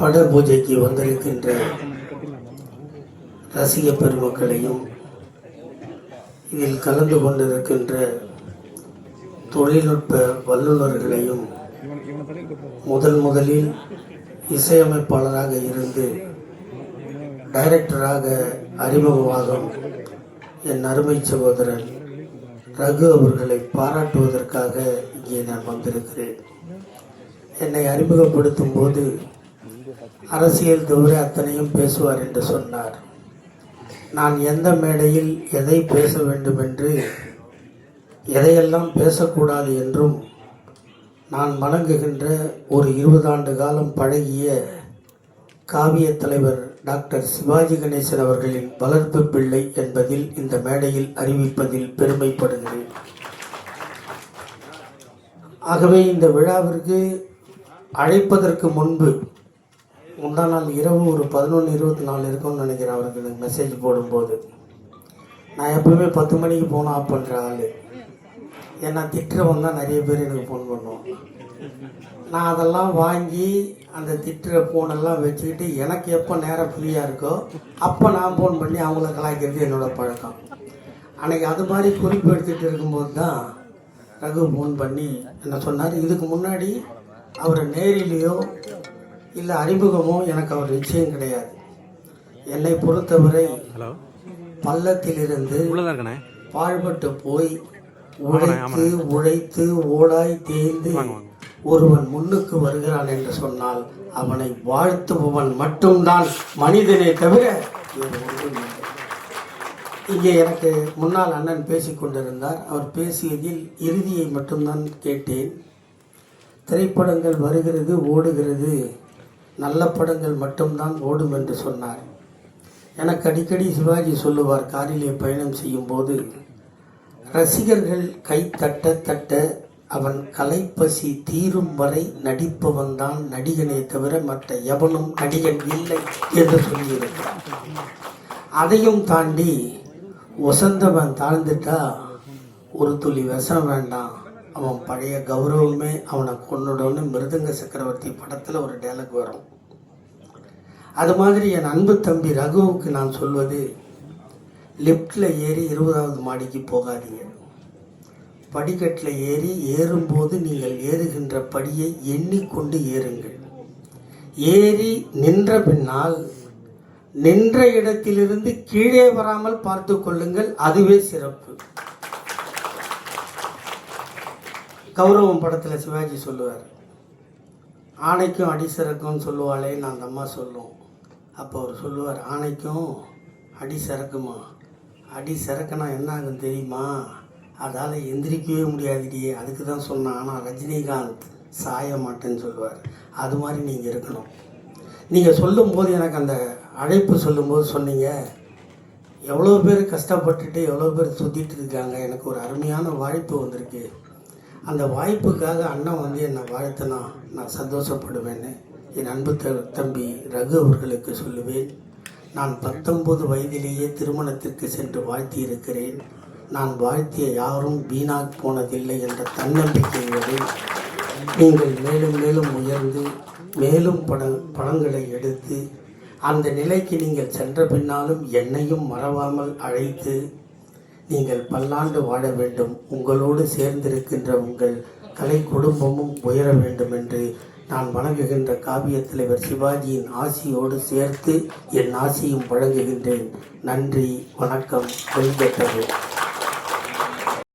பட பூஜைக்கு வந்திருக்கின்ற ரசிக பெருமக்களையும் இதில் கலந்து கொண்டிருக்கின்ற தொழில்நுட்ப வல்லுநர்களையும் முதல் முதலில் இசையமைப்பாளராக இருந்து டைரக்டராக அறிமுகமாகும் என் அருமை சகோதரன் ரகு அவர்களை பாராட்டுவதற்காக இங்கே நான் வந்திருக்கிறேன். என்னை அறிமுகப்படுத்தும் போது அரசியல் தவிர அத்தனையும் பேசுவார் என்று சொன்னார். நான் எந்த மேடையில் எதை பேச வேண்டும் என்று எதையெல்லாம் பேசக்கூடாது என்றும் நான் வணங்குகின்ற ஒரு இருபது ஆண்டு காலம் பழகிய காவிய தலைவர் டாக்டர் சிவாஜி கணேசன் அவர்களின் வளர்ப்பு பிள்ளை என்பதில் இந்த மேடையில் அறிவிப்பதில் பெருமைப்படுகிறேன். ஆகவே இந்த விழாவிற்கு அழைப்பதற்கு முன்பு முந்தா நாள் இரவு ஒரு பதினொன்று இருபத்தி நாலு இருக்கும்னு நினைக்கிறேன் அவருக்கு எனக்கு மெசேஜ் போடும்போது. நான் எப்பவுமே பத்து மணிக்கு போனால் ஆஃப் பண்ணுற ஆள். ஏன்னா திட்டுறவன் தான் நிறைய பேர் எனக்கு ஃபோன் பண்ணுவோம் நான் அதெல்லாம் வாங்கி அந்த திட்டுற ஃபோனெல்லாம் வச்சுக்கிட்டு எனக்கு எப்போ நேரம் ஃப்ரீயாக இருக்கோ அப்போ நான் ஃபோன் பண்ணி அவங்கள கலாய்க்கிறது என்னோடய பழக்கம். அன்றைக்கி அது மாதிரி குறிப்பு எடுத்துகிட்டு இருக்கும்போது தான் ரகு ஃபோன் பண்ணி என்ன சொன்னார் இதுக்கு முன்னாடி அவரை நேரிலேயோ இல்லை அறிமுகமோ எனக்கு அவர் நிச்சயம் கிடையாது. என்னை பொறுத்தவரை பள்ளத்திலிருந்து பாழ்பட்டு போய் உழைத்து உழைத்து ஓடாய் தேய்ந்து ஒருவன் முன்னுக்கு வருகிறான் என்று சொன்னால் அவனை வாழ்த்துபவன் மட்டும்தான் மனிதனை தவிர. இங்கே எனக்கு முன்னால் அண்ணன் பேசிக் கொண்டிருந்தார். அவர் பேசியதில் இறுதியை மட்டும்தான் கேட்டேன். திரைப்படங்கள் வருகிறது ஓடுகிறது. நல்ல படங்கள் மட்டும்தான் ஓடும் என்று சொன்னார். எனக்கு அடிக்கடி சிவாஜி சொல்லுவார் காரிலே பயணம் செய்யும்போது ரசிகர்கள் கை தட்ட தட்ட அவன் கலைப்பசி தீரும் வரை நடிப்பவன் தான் நடிகனே தவிர மற்ற எவனும் நடிகன் இல்லை என்று சொல்லியிருக்கிறான் அதையும் தாண்டி ஒசந்தவன் தாழ்ந்துட்டா ஒரு துளி விஷம் வேண்டாம். அவன் பழைய கௌரவமே அவனை கொன்னுடன்னு மிருதங்க சக்கரவர்த்தி படத்தில் ஒரு டேலக் வரும். அது மாதிரி என் அன்பு தம்பி ரகுவுக்கு நான் சொல்வது லிஃப்டில் ஏறி இருபதாவது மாடிக்கு போகாதீங்க. படிக்கட்டில் ஏறி ஏறும்போது நீங்கள் ஏறுகின்ற படியை எண்ணிக்கொண்டு ஏறுங்கள். ஏறி நின்ற பின்னால் நின்ற இடத்திலிருந்து கீழே வராமல் பார்த்து கொள்ளுங்கள். அதுவே சிறப்பு. கௌரவம் படத்தில் சிவாஜி சொல்லுவார். ஆணைக்கும் அடி சொல்லுவாளே நான் அந்த அம்மா சொல்லும். அப்போ அவர் சொல்லுவார் ஆணைக்கும் அடி சரக்குமா அடி சரக்குனா என்ன ஆகும் தெரியுமா? அதால் எந்திரிக்கவே முடியாதுடியே அதுக்கு தான் சொன்னேன். ஆனால் ரஜினிகாந்த் சாய மாட்டேன்னு சொல்லுவார். அது மாதிரி நீங்கள் இருக்கணும். நீங்கள் சொல்லும்போது எனக்கு அந்த அழைப்பு சொல்லும்போது சொன்னீங்க. எவ்வளோ பேர் கஷ்டப்பட்டுட்டு எவ்வளோ பேர் சுற்றிட்டு இருக்காங்க. எனக்கு ஒரு அருமையான வாய்ப்பு வந்திருக்கு. அந்த வாய்ப்புக்காக அண்ணன் வந்து என்னை வாழ்த்தினா நான் சந்தோஷப்படுவேன்னு என் அன்பு த தம்பி ரகு அவர்களுக்கு சொல்லுவேன். நான் பத்தொன்பது வயதிலேயே திருமணத்திற்கு சென்று வாழ்த்தி இருக்கிறேன் நான் வாழ்த்திய யாரும் வீணாக போனதில்லை என்ற தன்னம்பிக்கையோடு நீங்கள் மேலும் மேலும் உயர்ந்து மேலும் பட படங்களை எடுத்து அந்த நிலைக்கு நீங்கள் சென்ற பின்னாலும் என்னையும் மறவாமல் அழைத்து நீங்கள் பல்லாண்டு வாழ வேண்டும். உங்களோடு சேர்ந்திருக்கின்ற உங்கள் கலை குடும்பமும் உயர வேண்டும் என்று நான் வழங்குகின்ற காவிய தலைவர் சிவாஜியின் ஆசியோடு சேர்த்து என் ஆசியும் வழங்குகின்றேன். நன்றி வணக்கம் கொள்கட்டது